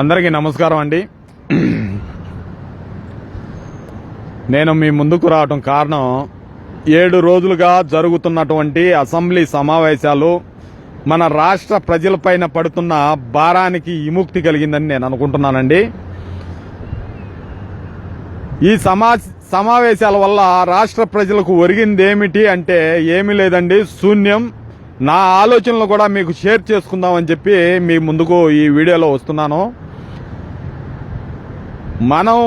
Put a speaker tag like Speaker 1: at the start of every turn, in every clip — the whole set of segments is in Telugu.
Speaker 1: అందరికీ నమస్కారం అండి. నేను మీ ముందుకు రావటం కారణం ఏడు రోజులుగా జరుగుతున్నటువంటి అసెంబ్లీ సమావేశాలు మన రాష్ట్ర ప్రజలపైన పడుతున్న భారానికి విముక్తి కలిగిందని నేను అనుకుంటున్నానండి. ఈ సమా సమావేశాల వల్ల రాష్ట్ర ప్రజలకు ఒరిగింది ఏమిటి అంటే ఏమీ లేదండి శూన్యం. నా ఆలోచనలు కూడా మీకు షేర్ చేసుకుందామని చెప్పి మీ ముందుకు ఈ వీడియోలో వస్తున్నాను. మనం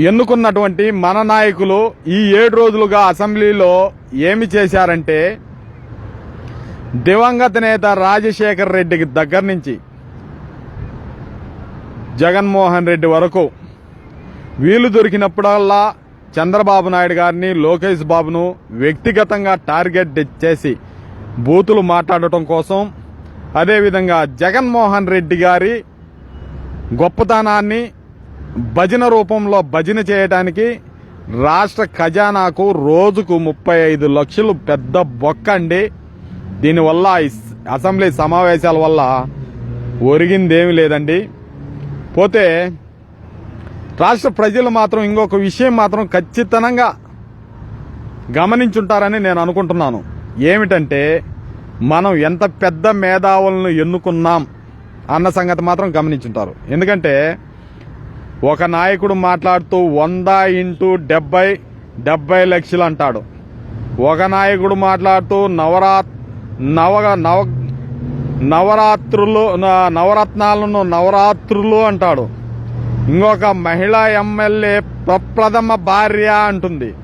Speaker 1: ఎన్నుకున్నటువంటి మన నాయకులు ఈ ఏడు రోజులుగా అసెంబ్లీలో ఏమి చేశారంటే దివంగత నేత రాజశేఖర్ రెడ్డికి దగ్గర నుంచి జగన్మోహన్ రెడ్డి వరకు వీలు దొరికినప్పుడల్లా చంద్రబాబు నాయుడు గారిని లోకేష్ బాబును వ్యక్తిగతంగా టార్గెట్ చేసి బూతులు మాట్లాడటం కోసం అదేవిధంగా జగన్మోహన్ రెడ్డి గారి గొప్పతనాన్ని భజన రూపంలో భజన చేయడానికి రాష్ట్ర ఖజానాకు రోజుకు ముప్పై ఐదు లక్షలు పెద్ద బొక్క అండి. దీనివల్ల అసెంబ్లీ సమావేశాల వల్ల ఒరిగిందేమీ లేదండి. పోతే రాష్ట్ర ప్రజలు మాత్రం ఇంకొక విషయం మాత్రం ఖచ్చితంగా గమనించుంటారని నేను అనుకుంటున్నాను. ఏమిటంటే మనం ఎంత పెద్ద మేధావులను ఎన్నుకున్నాం అన్న సంగతి మాత్రం గమనించుంటారు. ఎందుకంటే ఒక నాయకుడు మాట్లాడుతూ వంద ఇంటూ డెబ్బై డెబ్బై లక్షలు అంటాడు. ఒక నాయకుడు మాట్లాడుతూ నవరా నవ నవ నవరాత్రులు న- నవరత్నాలను నవరాత్రులు అంటాడు. ఇంకొక మహిళా ఎమ్మెల్యే ప్రప్రథమ భార్య అంటుంది.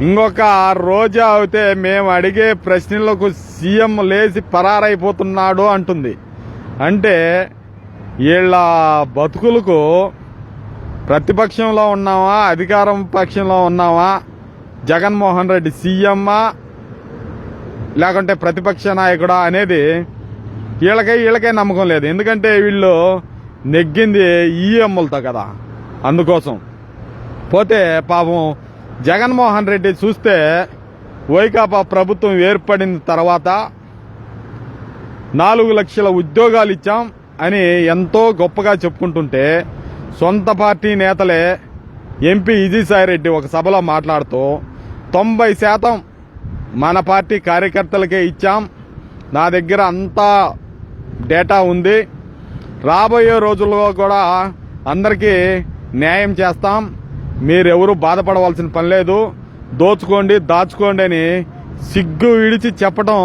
Speaker 1: ఇంకొక రోజా అయితే మేము అడిగే ప్రశ్నలకు సీఎం లేచి పరారైపోతున్నాడు అంటుంది. అంటే వీళ్ళ బతుకులకు ప్రతిపక్షంలో ఉన్నావా? అధికారం పక్షంలో ఉన్నావా? జగన్మోహన్ రెడ్డి సీఎమ్మా? లేకుంటే ప్రతిపక్ష నాయకుడా అనేది వీళ్ళకే వీళ్ళకే నమ్మకం లేదు. ఎందుకంటే వీళ్ళు నెగ్గింది ఈఎంలతో కదా. అందుకోసం. పోతే పాపం జగన్మోహన్ రెడ్డి చూస్తే వైకాపా ప్రభుత్వం ఏర్పడిన తర్వాత నాలుగు లక్షల ఉద్యోగాలు ఇచ్చాం అని ఎంతో గొప్పగా చెప్పుకుంటుంటే సొంత పార్టీ నేతలే ఎంపీ విజయసాయి రెడ్డి ఒక సభలో మాట్లాడుతూ తొంభై శాతం మన పార్టీ కార్యకర్తలకే ఇచ్చాం. నా దగ్గర అంతా డేటా ఉంది. రాబోయే రోజుల్లో కూడా అందరికీ న్యాయం చేస్తాం. మీరెవరూ బాధపడవలసిన పని లేదు. దోచుకోండి దాచుకోండి అని సిగ్గు విడిచి చెప్పడం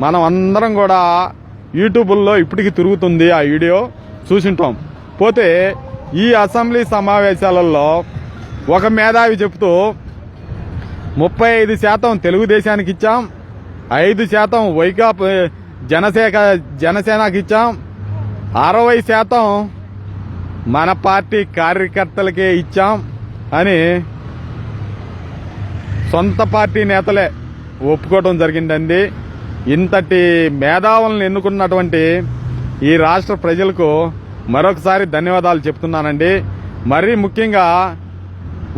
Speaker 1: మనం అందరం కూడా యూట్యూబ్లో ఇప్పటికి తిరుగుతుంది ఆ వీడియో. చూసింటాం. పోతే ఈ అసెంబ్లీ సమావేశాలలో ఒక మేధావి చెప్తూ ముప్పై ఐదు శాతం తెలుగుదేశానికి ఇచ్చాం ఐదు శాతం వైకాపా జనసేన జనసేనకి ఇచ్చాం అరవై శాతం మన పార్టీ కార్యకర్తలకే ఇచ్చాం అని సొంత పార్టీ నేతలే ఒప్పుకోవడం జరిగిందండి. ఇంతటి మేధావులను ఎన్నుకున్నటువంటి ఈ రాష్ట్ర ప్రజలకు మరొకసారి ధన్యవాదాలు చెప్తున్నానండి. మరీ ముఖ్యంగా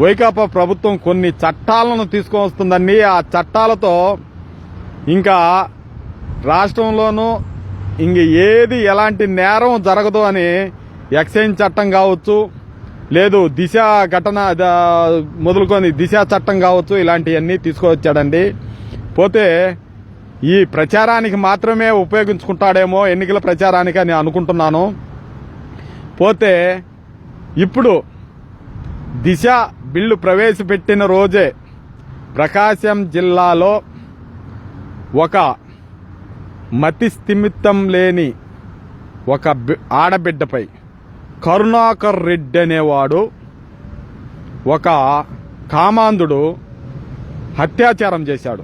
Speaker 1: వైకాపా ప్రభుత్వం కొన్ని చట్టాలను తీసుకొస్తుందండి ఆ చట్టాలతో ఇంకా రాష్ట్రంలోనూ ఇంక ఏది ఎలాంటి నేరం జరగదు అని ఎక్సైజ్ చట్టం కావచ్చు లేదు దిశ ఘటన మొదలుకొని దిశ చట్టం కావచ్చు ఇలాంటివన్నీ తీసుకువచ్చాడండి. పోతే ఈ ప్రచారానికి మాత్రమే ఉపయోగించుకుంటాడేమో ఎన్నికల ప్రచారానికి అని అనుకుంటున్నాను. పోతే ఇప్పుడు దిశ బిల్లు ప్రవేశపెట్టిన రోజే ప్రకాశం జిల్లాలో ఒక మతి స్థిమితం లేని ఒక బి- ఆడబిడ్డపై కరుణాకర్ రెడ్డి అనేవాడు ఒక కామాంధుడు హత్యాచారం చేశాడు.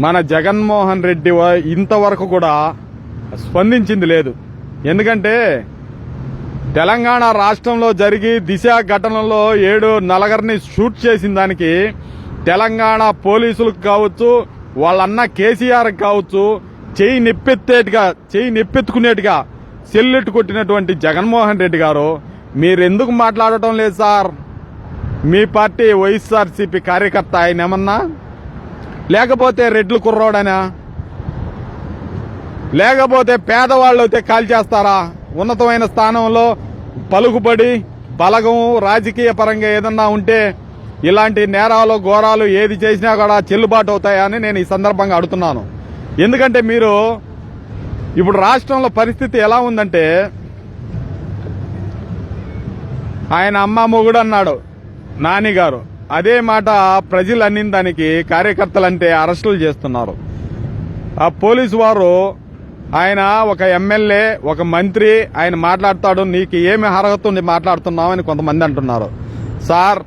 Speaker 1: మన జగన్మోహన్ రెడ్డి ఇంతవరకు కూడా స్పందించింది లేదు. ఎందుకంటే తెలంగాణ రాష్ట్రంలో జరిగి దిశ ఘటనలో ఏడు నలగరిని షూట్ చేసిన దానికి తెలంగాణ పోలీసులకు కావచ్చు వాళ్ళన్న కేసీఆర్ కావచ్చు చెయ్యి నెప్పెత్తేట్టుగా చెయ్యి నెప్పెత్తుకునేట్టుగా సెల్లెట్టు కొట్టినటువంటి జగన్మోహన్ రెడ్డి గారు మీరెందుకు మాట్లాడటం లేదు సార్? మీ పార్టీ వైఎస్ఆర్సీపీ కార్యకర్త ఆయన ఏమన్నా? లేకపోతే రెడ్లు కుర్రోడనా? లేకపోతే పేదవాళ్ళు అయితే కాల్ చేస్తారా? ఉన్నతమైన స్థానంలో పలుకుబడి బలగం రాజకీయ పరంగా ఏదన్నా ఉంటే ఇలాంటి నేరాలు ఘోరాలు ఏది చేసినా కూడా చెల్లుబాటు అవుతాయని నేను ఈ సందర్భంగా అడుగుతున్నాను. ఎందుకంటే మీరు ఇప్పుడు రాష్ట్రంలో పరిస్థితి ఎలా ఉందంటే ఆయన అమ్మ మొగుడు అన్నాడు నాని గారు. అదే మాట ప్రజలు అన్నిన దానికి కార్యకర్తలంటే అరెస్టులు చేస్తున్నారు. ఆ పోలీసు వారు ఆయన ఒక ఎమ్మెల్యే ఒక మంత్రి ఆయన మాట్లాడతాడు నీకు ఏమి అర్హత ఉంది మాట్లాడుతున్నావు అని కొంతమంది అంటున్నారు. సార్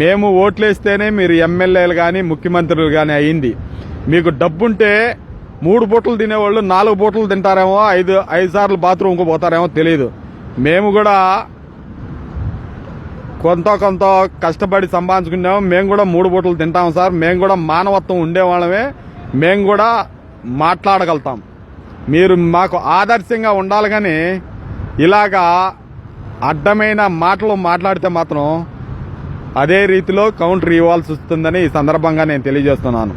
Speaker 1: మేము ఓట్లేస్తేనే మీరు ఎమ్మెల్యేలు కానీ ముఖ్యమంత్రులు కానీ అయింది మీకు డబ్బుంటే మూడు పూటలు తినేవాళ్ళు నాలుగు పూటలు తింటారేమో ఐదు ఐదు సార్లు బాత్రూమ్కి పోతారేమో తెలియదు మేము కూడా కొంత కొంత కష్టపడి సంపాదించుకున్నాము మేము కూడా మూడు పూటలు తింటాం సార్ మేము కూడా మానవత్వం ఉండేవాళ్ళమే మేము కూడా మాట్లాడగలుగుతాం. మీరు మాకు ఆదర్శంగా ఉండాలి కానీ ఇలాగా అడ్డమైన మాటలు మాట్లాడితే మాత్రం అదే రీతిలో కౌంటర్ ఇవ్వాల్సి వస్తుందని ఈ సందర్భంగా నేను తెలియజేస్తున్నాను.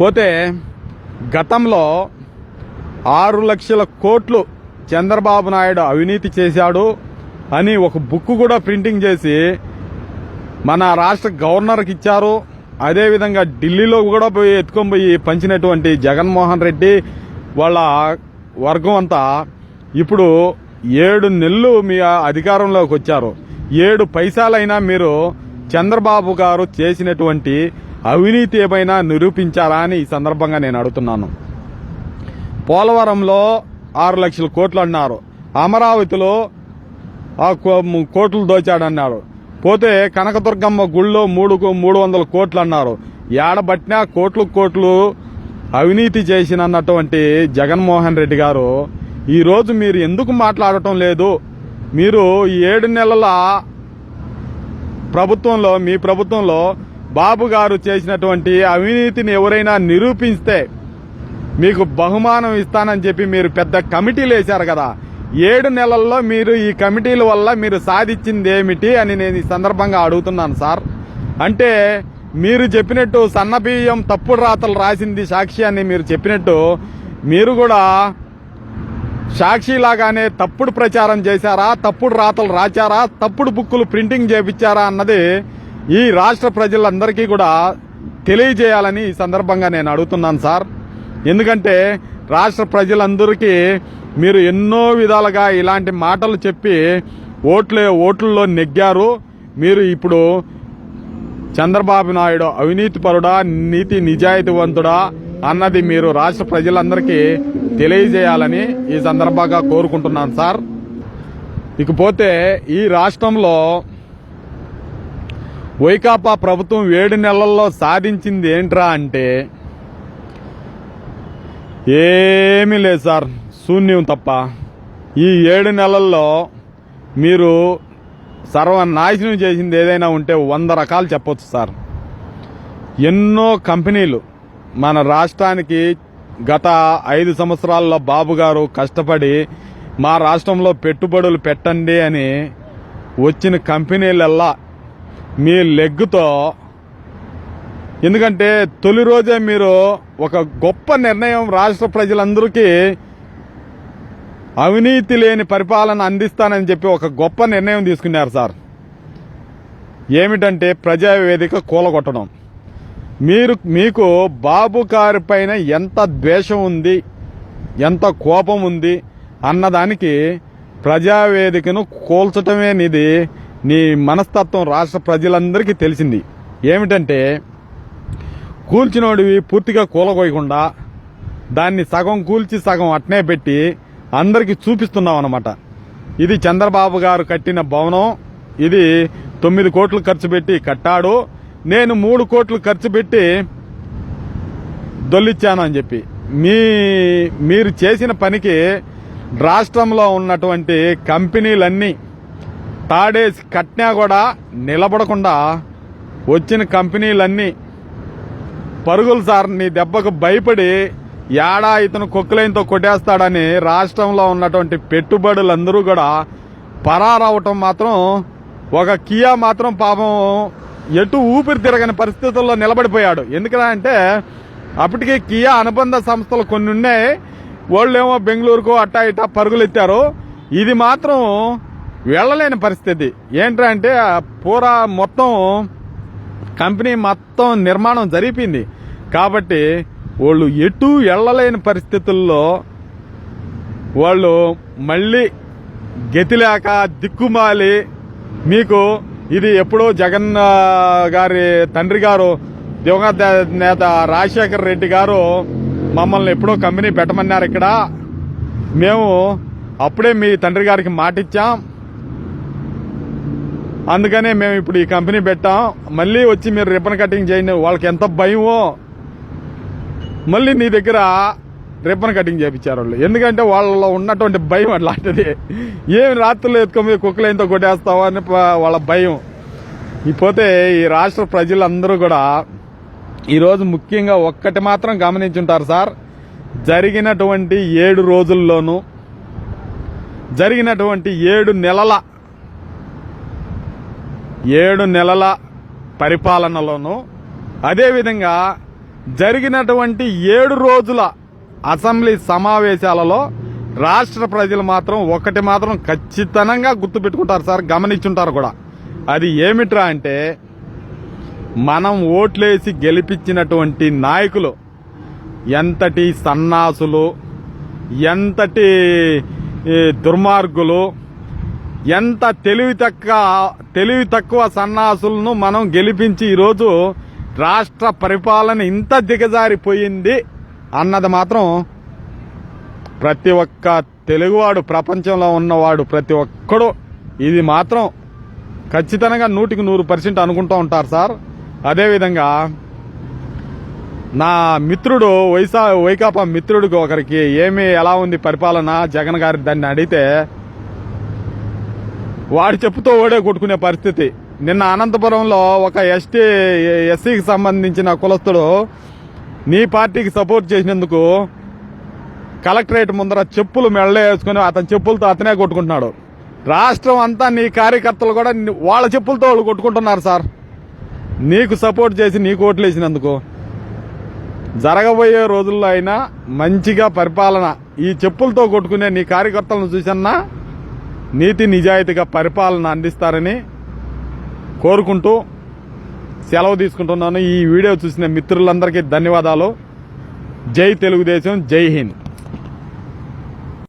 Speaker 1: పోతే గతంలో ఆరు లక్షల కోట్లు చంద్రబాబు నాయుడు అవినీతి చేశాడు అని ఒక బుక్ కూడా ప్రింటింగ్ చేసి మన రాష్ట్ర గవర్నర్కి ఇచ్చారు. అదేవిధంగా ఢిల్లీలో కూడా పోయి ఎత్తుకొని పోయి పంచినటువంటి జగన్మోహన్ రెడ్డి వాళ్ళ వర్గం అంతా ఇప్పుడు ఏడు నెలలు మీ అధికారంలోకి వచ్చారు. ఏడు పైసాలైనా మీరు చంద్రబాబు గారు చేసినటువంటి అవినీతి ఏమైనా నిరూపించారా అని ఈ సందర్భంగా నేను అడుగుతున్నాను. పోలవరంలో ఆరు లక్షల కోట్లు అన్నారు. అమరావతిలో ఆ కో- కోట్లు దోచాడన్నారు. పోతే కనకదుర్గమ్మ గుళ్ళో మూడు మూడు వందల కోట్లు అన్నారు. ఏడబట్టినా కోట్లు కోట్లు అవినీతి చేసినన్నటువంటి జగన్మోహన్ రెడ్డి గారు ఈరోజు మీరు ఎందుకు మాట్లాడటం లేదు? మీరు ఈ ఏడు నెలల ప్రభుత్వంలో మీ ప్రభుత్వంలో బాబు గారు చేసినటువంటి అవినీతిని ఎవరైనా నిరూపిస్తే మీకు బహుమానం ఇస్తానని చెప్పి మీరు పెద్ద కమిటీలు వేశారు కదా. ఏడు నెలల్లో మీరు ఈ కమిటీల వల్ల మీరు సాధించింది ఏమిటి అని నేను ఈ సందర్భంగా అడుగుతున్నాను సార్. అంటే మీరు చెప్పినట్టు సన్నబియ్యం తప్పుడు రాతలు రాసింది సాక్షి అని మీరు చెప్పినట్టు మీరు కూడా సాక్షిలాగానే తప్పుడు ప్రచారం చేశారా? తప్పుడు రాతలు రాచారా? తప్పుడు బుక్కులు ప్రింటింగ్ చేపించారా అన్నది ఈ రాష్ట్ర ప్రజలందరికీ కూడా తెలియజేయాలని ఈ సందర్భంగా నేను అడుగుతున్నాను సార్. ఎందుకంటే రాష్ట్ర ప్రజలందరికీ మీరు ఎన్నో విధాలుగా ఇలాంటి మాటలు చెప్పి ఓట్లే ఓట్లలో నెగ్గారు. మీరు ఇప్పుడు చంద్రబాబు నాయుడు అవినీతిపరుడా నీతి నిజాయితీవంతుడా అన్నది మీరు రాష్ట్ర ప్రజలందరికీ తెలియజేయాలని ఈ సందర్భంగా కోరుకుంటున్నాను సార్. ఇకపోతే ఈ రాష్ట్రంలో వైకాపా ప్రభుత్వం ఏడు నెలల్లో సాధించింది ఏంట్రా అంటే ఏమీ లేదు సార్ శూన్యం తప్ప. ఈ ఏడు నెలల్లో మీరు సర్వనాశనం చేసింది ఏదైనా ఉంటే వంద రకాలు చెప్పొచ్చు సార్. ఎన్నో కంపెనీలు మన రాష్ట్రానికి గత ఐదు సంవత్సరాల్లో బాబు గారు కష్టపడి మా రాష్ట్రంలో పెట్టుబడులు పెట్టండి అని వచ్చిన కంపెనీలల్లా మీ లెగ్గుతో ఎందుకంటే తొలి రోజే మీరు ఒక గొప్ప నిర్ణయం రాష్ట్ర ప్రజలందరికీ అవినీతి లేని పరిపాలన అందిస్తానని చెప్పి ఒక గొప్ప నిర్ణయం తీసుకున్నారు సార్. ఏమిటంటే ప్రజావేదిక కూలగొట్టడం. మీరు మీకు బాబు గారి పైన ఎంత ద్వేషం ఉంది ఎంత కోపం ఉంది అన్నదానికి ప్రజావేదికను కూల్చటమేనిది నీ మనస్తత్వం రాష్ట్ర ప్రజలందరికీ తెలిసింది. ఏమిటంటే కూల్చినోడివి పూర్తిగా కూలగోయకుండా దాన్ని సగం కూల్చి సగం అట్నే పెట్టి అందరికి చూపిస్తున్నాం అనమాట ఇది చంద్రబాబు గారు కట్టిన భవనం. ఇది తొమ్మిది కోట్లు ఖర్చు పెట్టి కట్టాడు. నేను మూడు కోట్లు ఖర్చు పెట్టి దొల్లిచ్చానని చెప్పి. మీ మీరు చేసిన పనికి రాష్ట్రంలో ఉన్నటువంటి కంపెనీలన్నీ తాడేసి కట్టినా కూడా నిలబడకుండా వచ్చిన కంపెనీలన్నీ పరుగులు సార్ నీ దెబ్బకు భయపడి ఏడా ఇతను కొక్కులైనతో కొట్టేస్తాడని రాష్ట్రంలో ఉన్నటువంటి పెట్టుబడులందరూ కూడా పరారవటం మాత్రం ఒక కియా మాత్రం పాపం ఎటు ఊపిరి తిరగని పరిస్థితుల్లో నిలబడిపోయాడు. ఎందుకంటే అప్పటికే కియా అనుబంధ సంస్థలు కొన్ని ఉన్నాయి. వాళ్ళేమో బెంగళూరుకు అట్టా ఇట్టా పరుగులు ఎత్తారు ఇది మాత్రం వెళ్ళలేని పరిస్థితి. ఏంటంటే పూరా మొత్తం కంపెనీ మొత్తం నిర్మాణం జరిపింది కాబట్టి వాళ్ళు ఎటు వెళ్ళలేని పరిస్థితుల్లో వాళ్ళు మళ్ళీ గతిలేక దిక్కుమాలి. మీకు ఇది ఎప్పుడో జగన్ గారి తండ్రి గారు దివంగత నేత రాజశేఖర్ రెడ్డి గారు మమ్మల్ని ఎప్పుడో కంపెనీ పెట్టమన్నారు ఇక్కడ. మేము అప్పుడే మీ తండ్రి గారికి మాట ఇచ్చాం అందుకనే మేము ఇప్పుడు ఈ కంపెనీ పెట్టాం. మళ్ళీ వచ్చి మీరు రిబ్బన్ కటింగ్ చేయండి. వాళ్ళకి ఎంత భయమో. మళ్ళీ నీ దగ్గర రిబ్బన్ కటింగ్ చేయించారు వాళ్ళు ఎందుకంటే వాళ్ళలో ఉన్నటువంటి భయం అట్లాంటిది. ఏమి రాత్రులు ఎత్తుకొని కుక్కలు ఎంతో కొట్టేస్తావా అని వాళ్ళ భయం. ఇకపోతే ఈ రాష్ట్ర ప్రజలందరూ కూడా ఈరోజు ముఖ్యంగా ఒక్కటి మాత్రం గమనించుంటారు సార్. జరిగినటువంటి ఏడు రోజుల్లోనూ జరిగినటువంటి ఏడు నెలల ఏడు నెలల పరిపాలనలోనూ అదేవిధంగా జరిగినటువంటి ఏడు రోజుల అసెంబ్లీ సమావేశాలలో రాష్ట్ర ప్రజలు మాత్రం ఒకటి మాత్రం ఖచ్చితంగా గుర్తుపెట్టుకుంటారు సార్ గమనించుంటారు కూడా. అది ఏమిట్రా అంటే మనం ఓట్లేసి గెలిపించినటువంటి నాయకులు ఎంతటి సన్నాసులు ఎంతటి దుర్మార్గులు ఎంత తెలివి తక్కువ తెలివి తక్కువ సన్నాసులను మనం గెలిపించి ఈరోజు రాష్ట్ర పరిపాలన ఇంత దిగజారిపోయింది అన్నది మాత్రం ప్రతి ఒక్క తెలుగువాడు ప్రపంచంలో ఉన్నవాడు ప్రతి ఒక్కడు ఇది మాత్రం ఖచ్చితంగా నూటికి నూరు పర్సెంట్ అనుకుంటూ ఉంటారు సార్. అదేవిధంగా నా మిత్రుడు వైసా వైకాపా మిత్రుడికి ఒకరికి ఏమి ఎలా ఉంది పరిపాలన? జగన్ గారి దాన్ని అడిగితే వాడు చెప్పుతో ఓడే కొట్టుకునే పరిస్థితి. నిన్న అనంతపురంలో ఒక ఎస్టీ ఎస్సీకి సంబంధించిన కులస్తుడు నీ పార్టీకి సపోర్ట్ చేసినందుకు కలెక్టరేట్ ముందర చెప్పులు మెళ్ళే వేసుకుని అతని చెప్పులతో అతనే కొట్టుకుంటున్నాడు. రాష్ట్రం అంతా నీ కార్యకర్తలు కూడా వాళ్ళ చెప్పులతో వాళ్ళు కొట్టుకుంటున్నారు సార్. నీకు సపోర్ట్ చేసి నీకు ఓట్లు వేసినందుకు. జరగబోయే రోజుల్లో అయినా మంచిగా పరిపాలన ఈ చెప్పులతో కొట్టుకునే నీ కార్యకర్తలను చూసన్నా నీతి నిజాయితీగా పరిపాలన అందిస్తారని కోరుకుంటూ సెలవు తీసుకుంటున్నాను. ఈ వీడియో చూసిన మిత్రులందరికీ ధన్యవాదాలు. జై తెలుగుదేశం జై హింద్.